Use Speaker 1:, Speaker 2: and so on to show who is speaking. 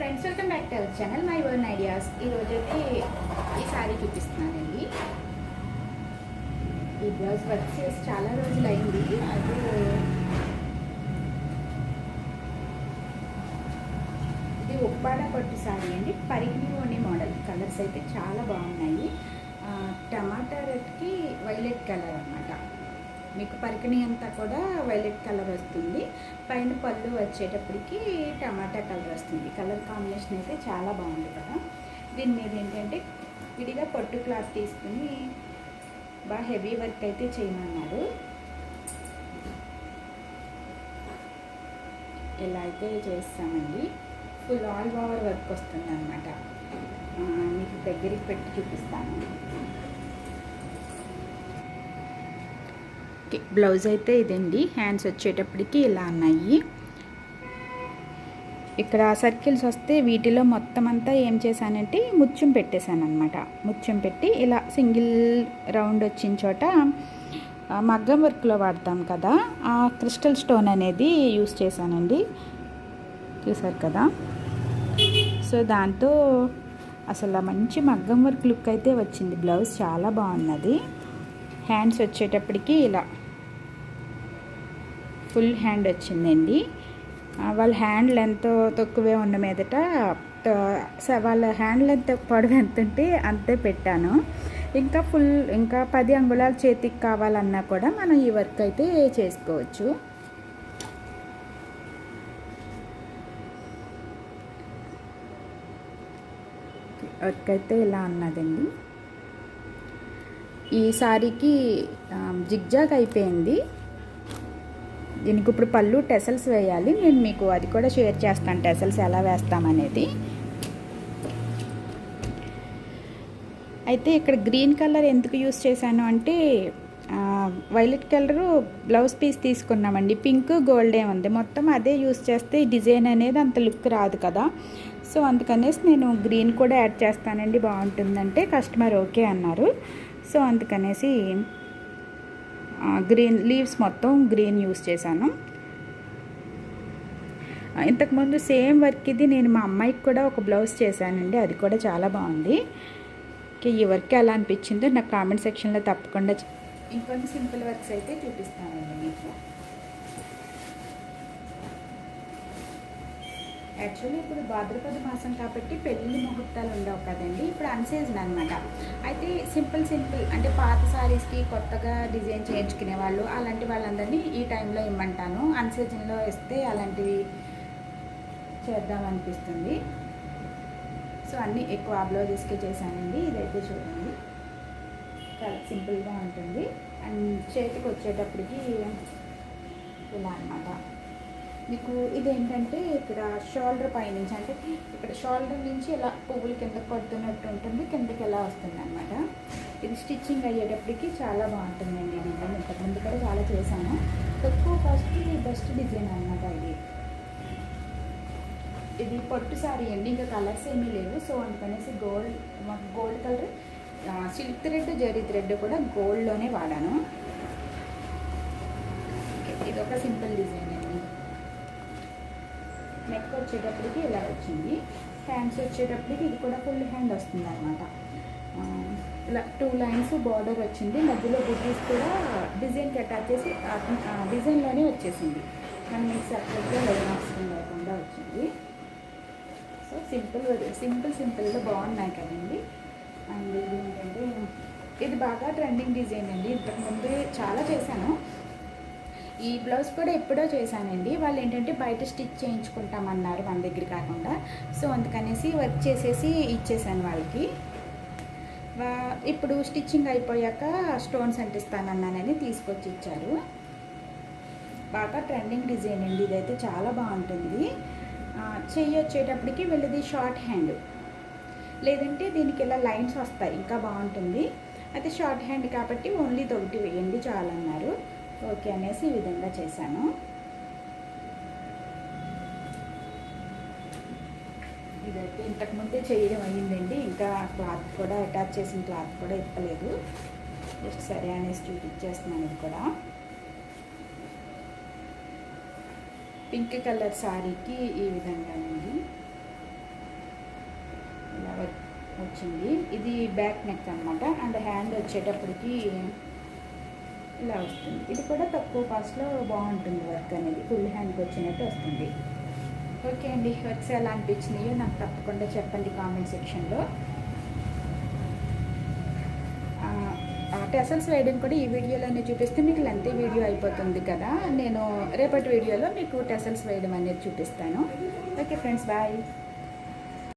Speaker 1: Friends welcome back to our channel my own ideas ఈరోజు అయితే ఈ శారీ చూపిస్తున్నానండి. ఈ బ్లౌజ్ వర్క్ చేసి చాలా రోజులు అయింది అది ఇది ఉప్పాడ పట్టు శారీ అండి. పరిగిని మోడల్. కలర్స్ అయితే చాలా బాగున్నాయి. టమాటా రెడ్కి వైలెట్ కలర్ అన్నమాట. మీకు పరికిణి అంతా కూడా వైలెట్ కలర్ వస్తుంది. పైన పళ్ళు వచ్చేటప్పటికి టమాటా కలర్ వస్తుంది. కలర్ కాంబినేషన్ అయితే చాలా బాగుంది కదా. దీని మీద ఏంటంటే విడిగా పట్టు క్లాత్ తీసుకుని బాగా హెవీ వర్క్ అయితే చేయమన్నారు. ఇలా అయితే చేస్తామండి ఫుల్ ఆల్ ఓవర్ వర్క్ వస్తుంది అనమాట మీకు దగ్గరికి పెట్టి చూపిస్తాను. ఓకే బ్లౌజ్ అయితే ఇదండి. హ్యాండ్స్ వచ్చేటప్పటికి ఇలా ఉన్నాయి. ఇక్కడ సర్కిల్స్ వస్తే వీటిలో మొత్తం అంతా ఏం చేశానంటే ముత్యం పెట్టేశాను అనమాట ముత్యం పెట్టి ఇలా సింగిల్ రౌండ్ వచ్చిన చోట మగ్గం వర్క్లో వాడతాం కదా ఆ క్రిస్టల్ స్టోన్ అనేది యూస్ చేశానండి. చూసారు కదా? సో దాంతో అసలు మంచి మగ్గం వర్క్ లుక్ అయితే వచ్చింది. బ్లౌజ్ చాలా బాగున్నది. హ్యాండ్స్ వచ్చేటప్పటికి ఇలా ఫుల్ హ్యాండ్ వచ్చిందండి. వాళ్ళ హ్యాండ్ లెంత్ తక్కువే ఉన్న మీదట వాళ్ళ హ్యాండ్ లెంత్ పొడవు ఎంత ఉంటే అంతే పెట్టాను. ఇంకా ఫుల్ ఇంకా పది అంగుళాల చేతికి కావాలన్నా కూడా మనం ఈ వర్క్ అయితే చేసుకోవచ్చు. వర్క్ అయితే ఇలా అన్నదండి ఈ సారీకి జిగ్జాగ్ అయిపోయింది. దీనికి ఇప్పుడు పళ్ళు టెసల్స్ వేయాలి. నేను మీకు అది కూడా షేర్ చేస్తాను. టెసల్స్ ఎలా వేస్తామనేది. అయితే ఇక్కడ గ్రీన్ కలర్ ఎందుకు యూస్ చేశాను అంటే వైలెట్ కలరు బ్లౌజ్ పీస్ తీసుకున్నామండి. పింక్ గోల్డే ఉంది. మొత్తం అదే యూస్ చేస్తే డిజైన్ అనేది అంత లుక్ రాదు కదా. సో అందుకనేసి నేను గ్రీన్ కూడా యాడ్ చేస్తానండి. బాగుంటుందంటే కస్టమర్ ఓకే అన్నారు. సో అందుకనేసి గ్రీన్ లీవ్స్ మొత్తం గ్రీన్ యూస్ చేశాను. ఇంతకుముందు సేమ్ వర్క్ ఇది నేను మా అమ్మాయికి కూడా ఒక బ్లౌజ్ చేశానండి అది కూడా చాలా బాగుంది. ఓకే ఈ వర్క్ ఎలా అనిపించిందో నాకు కామెంట్ సెక్షన్లో తప్పకుండా ఇంకొన్ని సింపుల్ వర్క్స్ అయితే చూపిస్తానండి మీకు. యాక్చువల్లీ ఇప్పుడు భాద్రపద మాసం కాబట్టి పెళ్ళి ముహూర్తాలు ఉండవు కదండి. ఇప్పుడు అన్సీజన్ అనమాట అయితే సింపుల్ సింపుల్ అంటే పాత సారీస్కి కొత్తగా డిజైన్ చేయించుకునే వాళ్ళు అలాంటి వాళ్ళందరినీ ఈ టైంలో ఇమ్మంటాను. అన్సీజన్లో ఇస్తే అలాంటివి చేద్దామనిపిస్తుంది సో అన్నీ ఎక్కువ ఆ బ్లౌజెస్కే చేశానండి. ఇదైతే చూడండి. చాలా సింపుల్గా ఉంటుంది. అండ్ చేతికి వచ్చేటప్పటికి ఇలా అన్నమాట. మీకు ఇదేంటంటే ఇక్కడ షోల్డర్ పైనుంచి అంటే ఇక్కడ షోల్డర్ నుంచి ఇలా పువ్వులు కిందకి పడుతున్నట్టు ఉంటుంది కిందకి ఎలా వస్తుంది అనమాట ఇది స్టిచ్చింగ్ అయ్యేటప్పటికి చాలా బాగుంటుందండి నేను ఇంతకుముందు కూడా చాలా చేశాను. తక్కువ కాస్ట్ బెస్ట్ డిజైన్ అనమాట ఇది. ఇది పట్టు సారీ అండి ఇంకా కలర్స్ ఏమీ లేవు. సో అందుకనేసి గోల్డ్ మాకు gold colour silk thread zari thread కూడా గోల్డ్లోనే వాడాను. ఇది ఒక సింపుల్ డిజైన్ అండి. నెక్ వచ్చేటప్పటికి ఇలా వచ్చింది. హ్యాండ్స్ వచ్చేటప్పటికి ఇది కూడా ఫుల్ హ్యాండ్ వస్తుంది అనమాట ఇలా టూ లైన్స్ బార్డర్ వచ్చింది. మధ్యలో బుడ్డీస్ కూడా డిజైన్కి అటాచ్ చేసి డిజైన్లోనే వచ్చేసింది. మనం మీకు సపరేట్గా లైన్ అవసరం లేకుండా వచ్చింది. సో సింపుల్ సింపుల్ సింపుల్గా బాగున్నాయి కదండి. అండ్ ఇది ఏంటంటే ఇది బాగా ట్రెండింగ్ డిజైన్ అండి. ఇంతకుముందు చాలా చేశాను. ఈ బ్లౌజ్ కూడా ఎప్పుడో చేశానండి. వాళ్ళు ఏంటంటే బయట స్టిచ్ చేయించుకుంటామన్నారు మన దగ్గర కాకుండా. సో అందుకనేసి వర్క్ చేసేసి ఇచ్చేసాను వాళ్ళకి. వా- ఇప్పుడు స్టిచ్చింగ్ అయిపోయాక స్టోన్స్ అంటిస్తానన్నానని తీసుకొచ్చి ఇచ్చారు. బాగా ట్రెండింగ్ డిజైన్ అండి. ఇదైతే చాలా బాగుంటుంది. చెయ్యి వచ్చేటప్పటికి వీళ్ళది షార్ట్ హ్యాండ్. లేదంటే దీనికి ఇలా లైన్స్ వస్తాయి. ఇంకా బాగుంటుంది. అయితే షార్ట్ హ్యాండ్ కాబట్టి ఓన్లీ ఒకటి వేయండి చాలన్నారు. ఓకే అనేసి ఈ విధంగా చేశాను. ఇదైతే ఇంతకుముందే చేయడం అయ్యిందండి. ఇంకా క్లాత్ కూడా అటాచ్ చేసిన క్లాత్ కూడా ఇప్పలేదు జస్ట్ సరే అనేసి చూపించేస్తున్నాను ఇది కూడా. పింక్ కలర్ శారీకి ఈ విధంగానండి వచ్చింది. ఇది బ్యాక్ నెక్ అనమాట అండ్ హ్యాండ్ వచ్చేటప్పటికి ఇలా వస్తుంది. ఇది కూడా తక్కువ కాస్ట్లో బాగుంటుంది వర్క్ అనేది. ఫుల్ హ్యాండ్కి వచ్చినట్టు వస్తుంది. ఓకే అండి. వర్క్స్ ఎలా అనిపించినాయో నాకు తప్పకుండా చెప్పండి కామెంట్ సెక్షన్లో టెసల్స్ వేయడం కూడా ఈ వీడియోలోనే చూపిస్తే మీకు లెంత్ వీడియో అయిపోతుంది కదా. నేను రేపటి వీడియోలో మీకు టెసల్స్ వేయడం అనేది చూపిస్తాను. Okay friends bye